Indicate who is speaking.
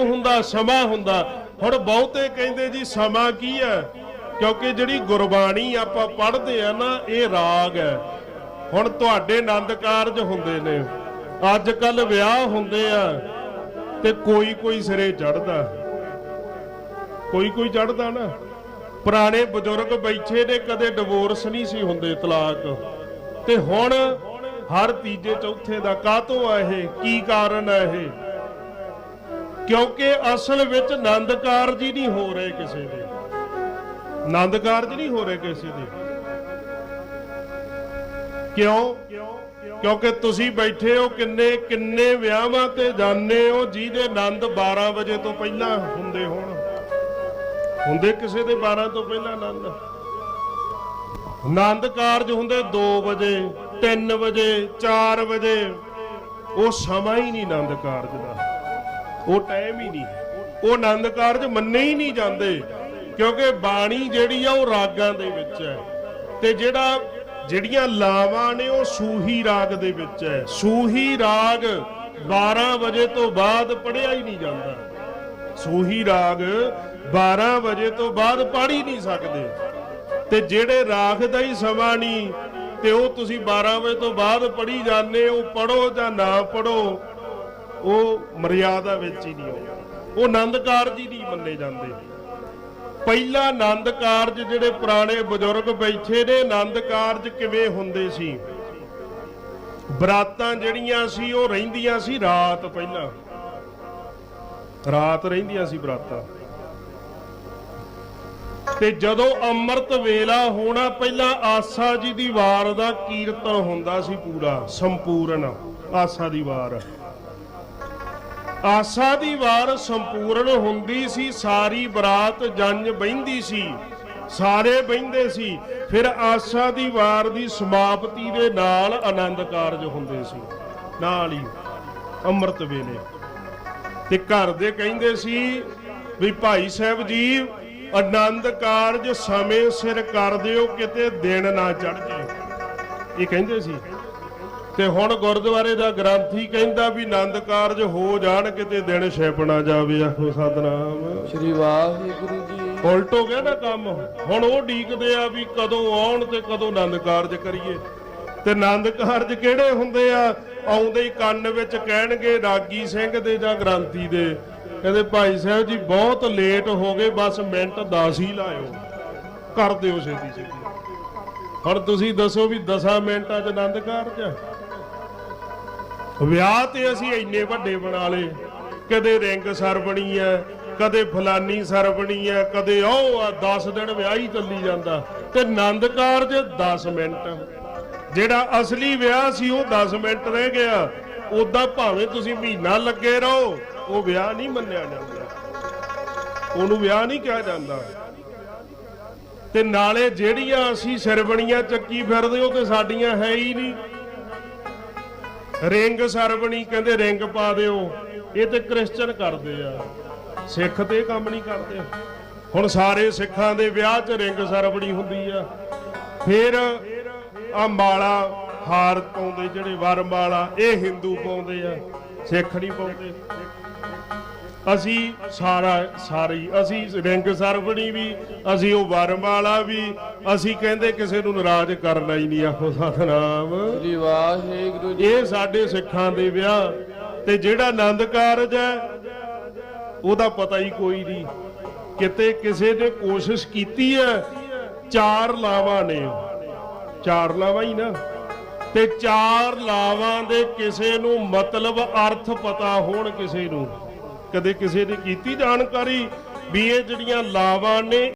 Speaker 1: ਹੁੰਦਾ, ਸਮਾਂ ਹੁੰਦਾ। ਹੁਣ ਬਹੁਤੇ ਕਹਿੰਦੇ ਜੀ, ਸਮਾਂ ਕੀ ਹੈ? ਕਿਉਂਕਿ ਜਿਹੜੀ ਗੁਰਬਾਣੀ ਆਪਾਂ ਪੜ੍ਹਦੇ ਆ ਨਾ, ਇਹ ਰਾਗ ਹੈ। ਹੁਣ ਤੁਹਾਡੇ ਆਨੰਦ ਕਾਰਜ ਹੁੰਦੇ ਨੇ। ਅੱਜ ਕੱਲ ਵਿਆਹ ਹੁੰਦੇ ਆ ਤੇ ਕੋਈ ਕੋਈ ਸਿਰੇ ਚੜਦਾ ਕੋਈ ਕੋਈ ਚੜਦਾ ਨਾ। ਪੁਰਾਣੇ ਬਜ਼ੁਰਗ ਬੈਠੇ ਨੇ, ਕਦੇ ਡਿਵੋਰਸ ਨਹੀਂ ਸੀ ਹੁੰਦੇ ਤਲਾਕ। ਤੇ ਹੁਣ ਹਰ ਤੀਜੇ ਚੌਥੇ ਦਾ ਕਾਤੋਂ ਆ ਇਹ? ਕੀ ਕਾਰਨ ਹੈ ਇਹ? ਕਿਉਂਕਿ ਅਸਲ ਵਿੱਚ ਆਨੰਦ ਕਾਰਜ ਹੀ ਨਹੀਂ ਹੋ ਰਹੇ ਕਿਸੇ ਦੇ। ਆਨੰਦ ਕਾਰਜ ਨਹੀਂ ਹੋ ਰਹੇ ਕਿਸੇ ਦੇ। ਕਿਉਂ? ਕਿਉਂਕਿ ਤੁਸੀਂ ਬੈਠੇ ਹੋ ਕਿੰਨੇ ਕਿੰਨੇ ਵਿਆਹਾਂ ਤੇ ਜਾਂਦੇ ਹੋ ਜਿਹਦੇ ਆਨੰਦ 12 ਵਜੇ ਤੋਂ ਪਹਿਲਾਂ ਹੁੰਦੇ ਹੋਣ। ਹੁੰਦੇ ਕਿਸੇ ਦੇ 12 ਤੋਂ ਪਹਿਲਾਂ ਆਨੰਦ ਆਨੰਦ ਕਾਰਜ ਹੁੰਦੇ 2 ਵਜੇ 3 ਵਜੇ 4 ਵਜੇ। ਉਹ ਸਮਾਂ ਹੀ ਨਹੀਂ ਆਨੰਦ ਕਾਰਜ ਦਾ। ਉਹ ਟਾਈਮ ਹੀ ਨਹੀਂ। ਉਹ ਆਨੰਦ ਕਾਰਜ ਮੰਨੇ ਹੀ ਨਹੀਂ ਜਾਂਦੇ, ਕਿਉਂਕਿ ਬਾਣੀ ਜਿਹੜੀ ਆ ਉਹ ਰਾਗਾਂ ਦੇ ਵਿੱਚ ਹੈ। ਤੇ ਜਿਹੜਾ, ਜਿਹੜੀਆਂ ਲਾਵਾਂ ਨੇ ਉਹ ਸੂਹੀ ਰਾਗ ਦੇ ਵਿੱਚ ਹੈ। ਸੂਹੀ ਰਾਗ 12 ਵਜੇ ਤੋਂ ਬਾਅਦ ਪੜਿਆ ਹੀ ਨਹੀਂ ਜਾਂਦਾ। ਸੂਹੀ ਰਾਗ 12 ਵਜੇ ਤੋਂ ਬਾਅਦ ਪੜ ਹੀ ਨਹੀਂ ਸਕਦੇ। ਤੇ ਜਿਹੜੇ ਰਾਗ ਦਾ ਹੀ ਸਮਾਂ ਨਹੀਂ, ਤੇ ਉਹ ਤੁਸੀਂ 12 ਵਜੇ ਤੋਂ ਬਾਅਦ ਪੜੀ ਜਾਂਦੇ ਹੋ ਪੜੋ ਜਾਂ ਨਾ ਪੜੋ ਉਹ ਮਰਿਆਦਾ ਵਿੱਚ ਹੀ ਨਹੀਂ ਆਉਂਦਾ। ਉਹ ਆਨੰਦ ਕਾਰਜ ਹੀ ਨਹੀਂ ਮੰਨੇ ਜਾਂਦੇ। ਪਹਿਲਾ ਆਨੰਦ ਕਾਰਜ ਜਿਹੜੇ ਪੁਰਾਣੇ ਬਜ਼ੁਰਗ ਬੈਠੇ ਨੇ, ਆਨੰਦ ਕਾਰਜ ਕਿਵੇਂ ਹੁੰਦੇ ਸੀ? ਬਰਾਤਾਂ ਜਿਹੜੀਆਂ ਸੀ, ਉਹ ਰਹਿੰਦੀਆਂ ਸੀ ਰਾਤ ਪਹਿਲਾਂ। ਰਾਤ ਰਹਿੰਦੀਆਂ ਸੀ ਬਰਾਤਾਂ। ਤੇ ਜਦੋਂ ਅੰਮ੍ਰਿਤ ਵੇਲਾ ਹੋਣਾ, ਪਹਿਲਾਂ ਆਸਾ ਜੀ ਦੀ ਵਾਰ ਦਾ ਕੀਰਤਨ ਹੁੰਦਾ ਸੀ ਪੂਰਾ, ਸੰਪੂਰਨ ਆਸਾ ਦੀ ਵਾਰ। ਆਸਾ ਦੀ ਵਾਰ ਸੰਪੂਰਨ ਹੁੰਦੀ ਸੀ, ਸਾਰੀ ਬਰਾਤ ਜੰਜ ਬਹਿੰਦੀ ਸੀ, ਸਾਰੇ ਬਹਿੰਦੇ ਸੀ, ਫਿਰ ਆਸਾ ਦੀ ਵਾਰ ਦੀ ਸਮਾਪਤੀ ਦੇ ਨਾਲ ਆਨੰਦ ਕਾਰਜ ਹੁੰਦੇ ਸੀ। ਨਾਲ ਹੀ ਅੰਮ੍ਰਿਤ ਵੇਲੇ ਤੇ ਘਰ ਦੇ ਕਹਿੰਦੇ ਸੀ ਵੀ ਭਾਈ ਸਾਹਿਬ ਜੀ, ਆਨੰਦ ਕਾਰਜ ਸਮੇਂ ਸਿਰ ਕਰ ਦਿਓ, ਕਿਤੇ ਦਿਨ ਨਾ ਚੜ ਜਾਏ ਇਹ ਕਹਿੰਦੇ ਸੀ ਤੇ ਹੁਣ ਗੁਰਦੁਆਰੇ ਦਾ ਗ੍ਰੰਥੀ ਕਹਿੰਦਾ ਵੀ ਆਨੰਦ ਕਾਰਜ ਹੋ ਜਾਣ ਕਿਤੇ ਦਿਨ ਛੇਪਣਾ ਜਾਵੇ ਆਖੋ ਸਤਨਾਮ।
Speaker 2: ਸ਼੍ਰੀ ਵਾਹਿਗੁਰੂ ਜੀ।
Speaker 1: ਉਲਟ ਹੋ ਗਿਆ ਨਾ ਕੰਮ ਹੁਣ ਉਹ ਢੀਕਦੇ ਆ ਵੀ ਕਦੋਂ ਆਉਣ ਤੇ ਕਦੋਂ ਆਨੰਦ ਕਾਰਜ ਕਰੀਏ। ਤੇ ਆਨੰਦ ਕਾਰਜ ਕਿਹੜੇ ਹੁੰਦੇ ਆ? ਆਉਂਦੇ ਹੀ ਕੰਨ ਵਿੱਚ ਕਹਿਣਗੇ ਰਾਗੀ ਸਿੰਘ ਦੇ ਜਾਂ ਗ੍ਰੰਥੀ ਦੇ। ਕਹਿੰਦੇ ਭਾਈ ਸਾਹਿਬ ਜੀ ਬਹੁਤ ਲੇਟ ਹੋ ਗਏ ਬਸ ਮਿੰਟ 10 ਹੀ ਲਾਇਓ। ਕਰ ਦਿਓ ਛੇਤੀ ਛੇਤੀ ਹੁਣ ਤੁਸੀਂ ਦੱਸੋ ਵੀ 10 ਮਿੰਟਾਂ 'ਚ ਆਨੰਦ ਕਾਰਜ ਵਿਆਹ ਤੇ ਅਸੀਂ ਇੰਨੇ ਵੱਡੇ ਬਣਾ ਲਏ। ਕਦੇ ਰਿੰਗ ਸਰ ਬਣੀ ਐ, ਕਦੇ ਫਲਾਨੀ ਸਰਬਣੀ ਐ, ਕਦੇ ਉਹ ਆ 10 ਦਿਨ ਵਿਆਹ ਹੀ ਚੱਲੀ ਜਾਂਦਾ। ਤੇ ਆਨੰਦ ਕਾਰਜ 10 ਮਿੰਟ। ਜਿਹੜਾ ਅਸਲੀ ਵਿਆਹ ਸੀ ਉਹ 10 ਮਿੰਟ ਰਹਿ ਗਿਆ। ਉਦਾਂ ਭਾਵੇਂ ਤੁਸੀਂ ਮਹੀਨਾ ਲੱਗੇ ਰਹੋ, ਉਹ ਵਿਆਹ ਨਹੀਂ ਮੰਨਿਆ ਜਾਂਦਾ। ਉਹਨੂੰ ਵਿਆਹ ਨਹੀਂ ਕਿਹਾ ਜਾਂਦਾ। ਤੇ ਨਾਲੇ ਜਿਹੜੀਆਂ ਅਸੀਂ ਸਰਵਣੀਆਂ ਚੱਕੀ ਫਿਰਦੇ ਉਹ ਤੇ ਸਾਡੀਆਂ ਹੈ ਹੀ ਨਹੀਂ। ਰਿੰਗ ਸਰਵਣੀ ਕਹਿੰਦੇ ਰਿੰਗ ਪਾ ਦਿਓ। ਇਹ ਤੇ ਕ੍ਰਿਸਚਨ ਕਰਦੇ ਆ। ਸਿੱਖ ਤੇ ਕੰਮ ਨਹੀਂ ਕਰਦੇ। ਹੁਣ ਸਾਰੇ ਸਿੱਖਾਂ ਦੇ ਵਿਆਹ 'ਚ ਰਿੰਗ ਸਰਵਣੀ ਹੁੰਦੀ ਆ। ਫਿਰ ਆ ਮਾਲਾ ਹਾਰ ਪਾਉਂਦੇ, ਜਿਹੜੇ ਵਰਮਾਲਾ ਇਹ ਹਿੰਦੂ ਪਾਉਂਦੇ ਆ। ਸਿੱਖ ਨਹੀਂ ਪਾਉਂਦੇ। ਅਸੀਂ ਸਾਰਾ ਸਾਰੀ ਅਸੀਂ ਰਿੰਗ ਸਰਵਣੀ ਵੀ ਅਸੀਂ ਉਹ ਵਰਮਾਲਾ ਵੀ ਅਸੀਂ ਕਹਿੰਦੇ ਕਿਸੇ ਨੂੰ ਨਾਰਾਜ਼ ਕਰਨਾ ਹੀ ਨਹੀਂ ਆਖੋ ਸਤਨਾਮ।
Speaker 2: ਸ਼੍ਰੀ ਵਾਹਿਗੁਰੂ ਜੀ।
Speaker 1: ਇਹ ਸਾਡੇ ਸਿੱਖਾਂ ਦੇ ਵਿਆਹ ਤੇ ਜਿਹੜਾ ਆਨੰਦ ਕਾਰਜ ਹੈ ਉਹਦਾ ਪਤਾ ਹੀ ਕੋਈ ਨਹੀਂ। ਕਿਤੇ ਕਿਸੇ ਨੇ ਕੋਸ਼ਿਸ਼ ਕੀਤੀ ਹੈ ਚਾਰ ਲਾਵਾਂ ਨੇ। ਚਾਰ ਲਾਵਾਂ ਹੀ ਨਾ। ਤੇ ਚਾਰ ਲਾਵਾਂ ਦੇ ਕਿਸੇ ਨੂੰ ਮਤਲਬ ਅਰਥ ਪਤਾ ਹੋਣ ਕਿਸੇ ਨੂੰ। ਕਦੇ ਕਿਸੇ ਨੇ ਕੀਤੀ ਜਾਣਕਾਰੀ ਵੀ ਇਹ ਜਿਹੜੀਆਂ ਲਾਵਾਂ ਨੇ